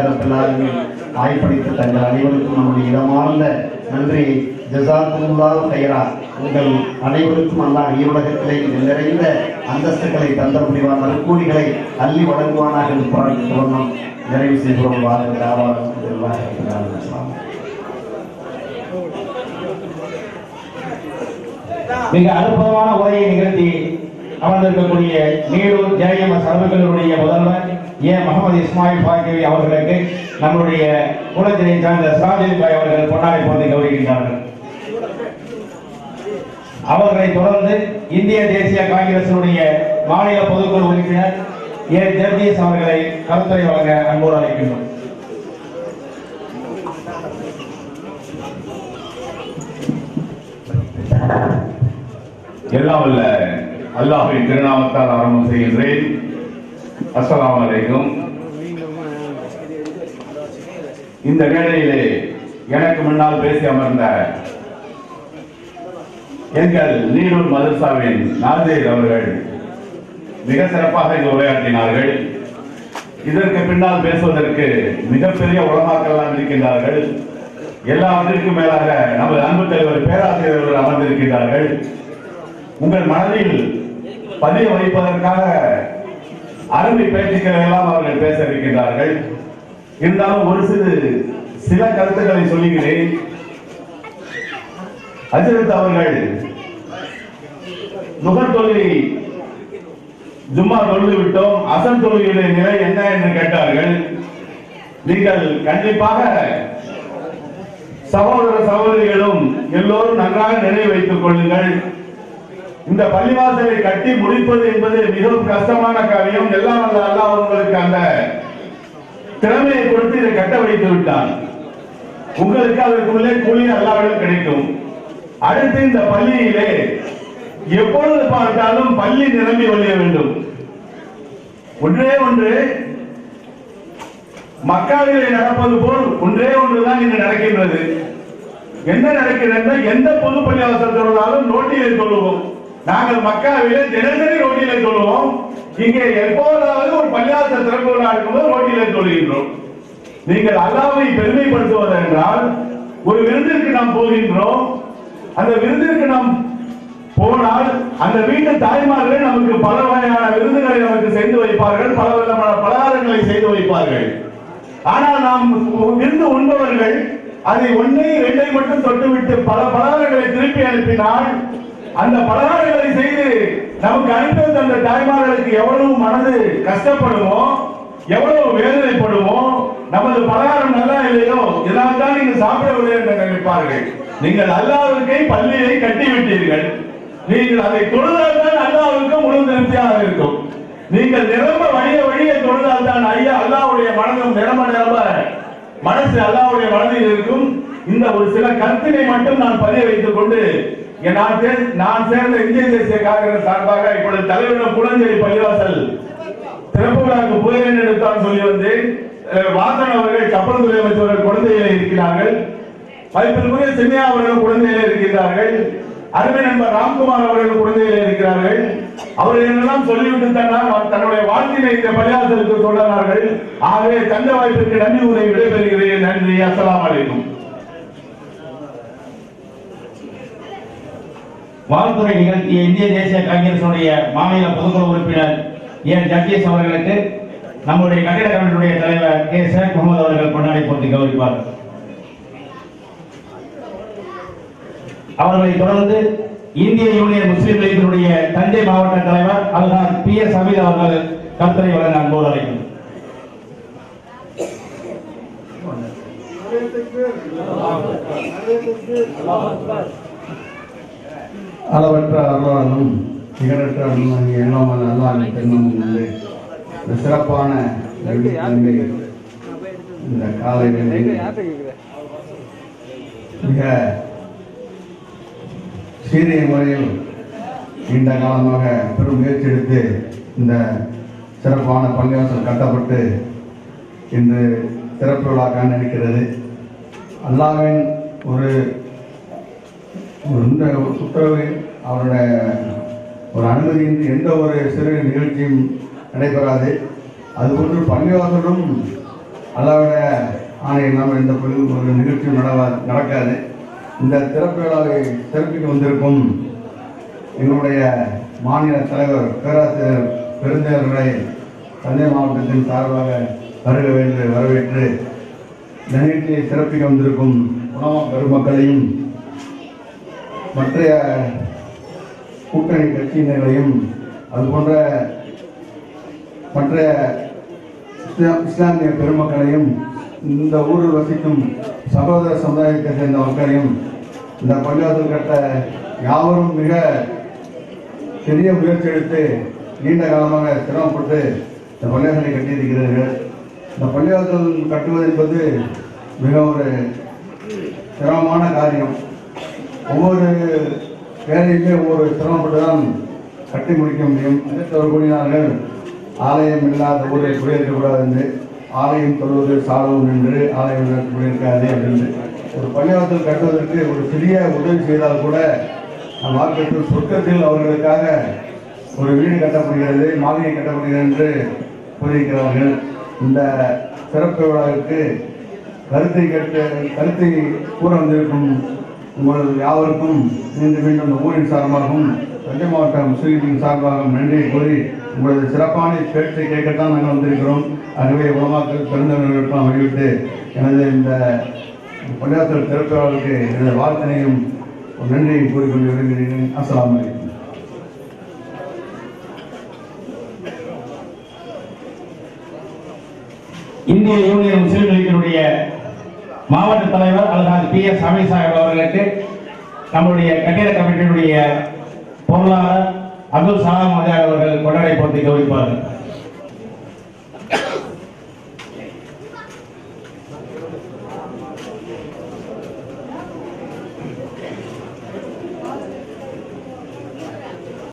எல்லாருமே வாய்ப்பளித்த தங்கள் அனைவருக்கும் நம்முடைய இடமார்ந்த நன்றி. ஜசாக்குல்லா கைரா. உங்கள் அனைவருக்கும் அல்லாஹ் ஈருலகத்திலே நிறைந்த அந்தஸ்துகளை தந்த முடிவான நற்கூலிகளை அள்ளி வழங்குவானாக என்று பிரார்த்தித்து வண்ணம் நிறைவு செய்கிறோம். மிக அற்புதமான உரையை நிகழ்த்தி அமர்ந்திருக்கக்கூடிய நீரூர் ஜெயம சர்வர்களுடைய முதல்வர் ஏ. முகமது இஸ்மாயில் பாக்கிவி அவர்களுக்கு நம்முடைய குலத்தினை சார்ந்த சிராஜில் பாய் அவர்கள் பொன்னாடை போட்டு கௌரவிக்கின்றார்கள். அவர்களை தொடர்ந்து இந்திய தேசிய காங்கிரசினுடைய மாநில பொதுக்குழு உறுப்பினர் ஏ. ஜெகதீஷ் அவர்களை கருத்துரை வழங்க அன்போடு அழைக்கின்றோம். எல்லாம் வல்ல அல்லாஹ்வின் திருநாமத்தால் ஆரம்பம் செய்கின்றேன். அஸ்லாம் அலைக்கும். இந்த வேளையிலே எனக்கு முன்னால் பேசி அமர்ந்த எங்கள் நீடூர் மதர்சாவின் நாதேர் அவர்கள் மிக சிறப்பாக இங்கு உரையாற்றினார்கள். இதற்கு பின்னால் பேசுவதற்கு மிகப்பெரிய உலமாக்கெல்லாம் இருக்கின்றார்கள். எல்லாவற்றிற்கும் மேலாக நமது அன்பு தலைவர் பேராசிரியர் அமர்ந்திருக்கிறார்கள் அமர்ந்திருக்கின்றார்கள். உங்கள் மனதில் பதிய வைப்பதற்காக அருமை பேச்சுக்களை எல்லாம் அவர்கள் பேச இருக்கின்றார்கள். இருந்தாலும் ஒரு சிறு சில கருத்துக்களை சொல்லுகிறேன். அஜித் அவர்கள் நுகர் தொழிலை ஜும்மா தொழுது விட்டோம். அசன் தொழுகையுடைய நிலை என்ன என்று கேட்டார்கள். நீங்கள் கண்டிப்பாக சகோதர சகோதரிகளும் எல்லோரும் நன்றாக நினைவு வைத்துக் கொள்ளுங்கள். இந்த பள்ளிவாசலை கட்டி முடிப்பது என்பது மிகவும் கஷ்டமான காரியம். எல்லாம் அல்ல அல்லாஹ் உங்களுக்கு அந்த திறமையை கொடுத்து இதை கட்ட வைத்து விட்டான். உங்களுக்கு அதற்குள்ளே கூலி அல்லாவிடம் கிடைக்கும். அடுத்து இந்த பள்ளியிலே எப்பொழுது பார்த்தாலும் பள்ளி நிரம்பி வழிய வேண்டும். ஒன்றே ஒன்று மக்காவிலே நடப்பது போல் ஒன்றே ஒன்றுதான் இங்கு நடக்கின்றது. என்ன நடக்கிறது எந்த பொது பள்ளியாளர் தொழுதாலும் சொல்லுவோம் நாங்கள் மக்காவிலே தினசரி ரோட்டில சொல்லுவோம் இங்கே எப்போதாவது ஒரு பள்ளியாச திறப்பு விழா இருக்கும்போது ரோட்டிலே சொல்லுகின்றோம் நீங்கள் அல்லாவை பெருமைப்படுத்துவது என்றால் ஒரு விருந்திற்கு நாம் போகின்றோம். அந்த விருந்திற்கு நாம் போனால் அந்த வீட்டு தாய்மார்கள் நமக்கு பல வகையான விருந்துகளை நமக்கு செய்து வைப்பார்கள். பல விதமான பலகாரங்களை செய்து வைப்பார்கள். ஆனால் நாம் விருந்து உண்பவர்கள் அதை ஒன்றை ரெண்டை மட்டும் தொட்டுவிட்டு பல பலகாரங்களை திருப்பி அனுப்பினால் அந்த பலகாரங்களை செய்து நமக்கு அனுப்பி வந்த அந்த தாய்மார்களுக்கு எவ்வளவு மனது கஷ்டப்படுமோ எவ்வளவு வேதனைப்படுமோ நமது பலகாரம் நல்லா இல்லையோ இதனால் தான் நீங்க சாப்பிடவில்லை என்று நினைப்பார்கள். நீங்கள் அல்லாவுக்கே பள்ளியை கட்டி விட்டீர்கள் நீங்கள் அதை தொழுதால் தான் அல்லாவுக்கு முழு திருப்தியாக இருக்கும். நீங்கள் நிரம்ப வழிய வழிய தொழுதால் தான் ஐயா அல்லாவுடைய மனதும் நிரம்ப நிரம்ப மனசு அல்லாவுடைய மனதில் இருக்கும். இந்த ஒரு சில கருத்தினை மட்டும் நான் பதிய வைத்துக் கொண்டு நான் நான் சேர்ந்த இந்திய தேசிய காங்கிரஸ் சார்பாக இப்பொழுது தலைவரிடம் புலஞ்சேரி பள்ளிவாசல் திறப்பு விழாவுக்கு போகிறேன் என்று தான் சொல்லி வந்து வாசன் அவர்கள் கப்பல் துறை அமைச்சர்கள் குழந்தையில இருக்கிறார்கள். வைப்பிற்குரிய சின்னியா அவர்கள் குழந்தையில இருக்கிறார்கள் அருமை நண்பர் ராம்குமார் அவர்கள் குழந்தையில இருக்கிறார்கள். அவர்கள் என்னெல்லாம் சொல்லிவிட்டு தன்னால் தன்னுடைய வாழ்க்கையை இந்த பள்ளிவாசலுக்கு சொன்னார்கள் ஆகவே தந்த வாய்ப்பிற்கு நன்றி உரை விடைபெறுகிறேன். நன்றி. அஸ்லாம் அலைக்கும். வாழ்த்துறை நிகழ்த்திய இந்திய தேசிய காங்கிரசுடைய மாநில பொதுக்குழு உறுப்பினர் என் ஜக்கீஸ் அவர்களுக்கு நம்முடைய கட்டிட கமிட்டியுடைய தலைவர் கே. ஷேக் முகமது அவர்கள் கொண்டாடி போட்டு கௌரவிப்பார் அவர்களை தொடர்ந்து இந்திய யூனியன் முஸ்லீம் லீகினுடைய தஞ்சை மாவட்ட தலைவர் அதுதான் பி. எஸ். அமீத் அவர்கள் கருத்துரை வழங்க அன்போடு அழைக்கும் அளவற்ற அருளாலும் நிகரற்ற அருளாலும் எல்லாம் வல்ல அல்லாஹ் பெண்ணும் வந்து இந்த சிறப்பான இந்த காலை மிக சீரிய முறையில் நீண்ட காலமாக பெரும் முயற்சி எடுத்து இந்த சிறப்பான பள்ளிவாசல் கட்டப்பட்டு இன்று சிறப்பு விழா காண இருக்கிறது அல்லாவின் ஒரு இந்த உத்தரவு அவருடைய ஒரு அனுமதியின் எந்த ஒரு சிறு நிகழ்ச்சியும் நடைபெறாது. அதுபோன்று பள்ளிவாசலும் அல்லாவிட ஆணையம் இல்லாமல் எந்த ஒரு நிகழ்ச்சியும் நடவா நடக்காது. இந்த திறப்பு விழாவை சிறப்பிக்க வந்திருக்கும் எங்களுடைய மாநில தலைவர் பேராசிரியர் பெருந்தேவர்களை தஞ்சை மாவட்டத்தின் சார்பாக வருக வேண்டு வரவேற்று இந்த நிகழ்ச்சியை சிறப்பிக்க வந்திருக்கும் உணவு பெருமக்களையும் மற்ற கூட்டணி கட்சியினரையும் அதுபோன்ற மற்ற இஸ்லா- இஸ்லாமிய பெருமக்களையும் இந்த ஊரில் வசிக்கும் சகோதர சமுதாயத்தை சேர்ந்த மக்களையும் இந்த பஞ்சாயத்தில் கட்ட யாவரும் மிக பெரிய முயற்சி எடுத்து நீண்ட காலமாக சிரமப்பட்டு இந்த பள்ளிவாசலை கட்டியிருக்கிறார்கள். இந்த பள்ளிவாசல் கட்டுவது என்பது மிக ஒரு சிரமமான காரியம். ஒவ்வொரு வேலையுமே ஒவ்வொரு சிரமப்பட்டு தான் கட்டி முடிக்க முடியும். தொடர்புடைய கூறினார்கள் ஆலயம் இல்லாத ஊரை குடியிருக்கக்கூடாது என்று. ஆலயம் தொழுவது சாலவும் என்று ஆலயம் குடியிருக்காது என்று. ஒரு பள்ளிவாசல் கட்டுவதற்கு ஒரு சிறிய உதவி செய்தால் கூட நம் மார்க்கெட்டில் சொர்க்கத்தில் அவர்களுக்காக ஒரு வீடு கட்டப்படுகிறது மாளிகை கட்டப்படுகிறது என்று கூறியிருக்கிறார்கள். இந்த சிறப்பு விழாவிற்கு கருத்தை கேட்டு கருத்தை கூற வந்திருக்கும் உங்கள் யாவருக்கும் மீண்டும் மீண்டும் இந்த ஊரின் சார்பாகவும் தஞ்சை மாவட்ட முஸ்லீமின் சார்பாகவும் நன்றியை கூறி உங்களது சிறப்பான பேச்சை கேட்கத்தான் நாங்கள் வந்திருக்கிறோம். ஆகவே உலமாக்கள் பெருந்தவர்களுக்கும் வழிவிட்டு எனது இந்த பள்ளியாசல் திறப்பாளருக்கு எனது வார்த்தனையும் நன்றியும் கூறிக்கொண்டு விரும்புகிறேன் அஸ்லாம் இந்திய யூனியன் முஸ்லீம் லீக்கினுடைய மாவட்ட தலைவர் அல்ஹாஜ் பி எஸ் அமீர் சாஹிப் அவர்களுக்கு நம்முடைய கட்டிட கமிட்டியினுடைய பொருளாளர் அப்துல் சலாம் அவர்கள் கொண்டாடை போட்டி கவனிப்பார்கள்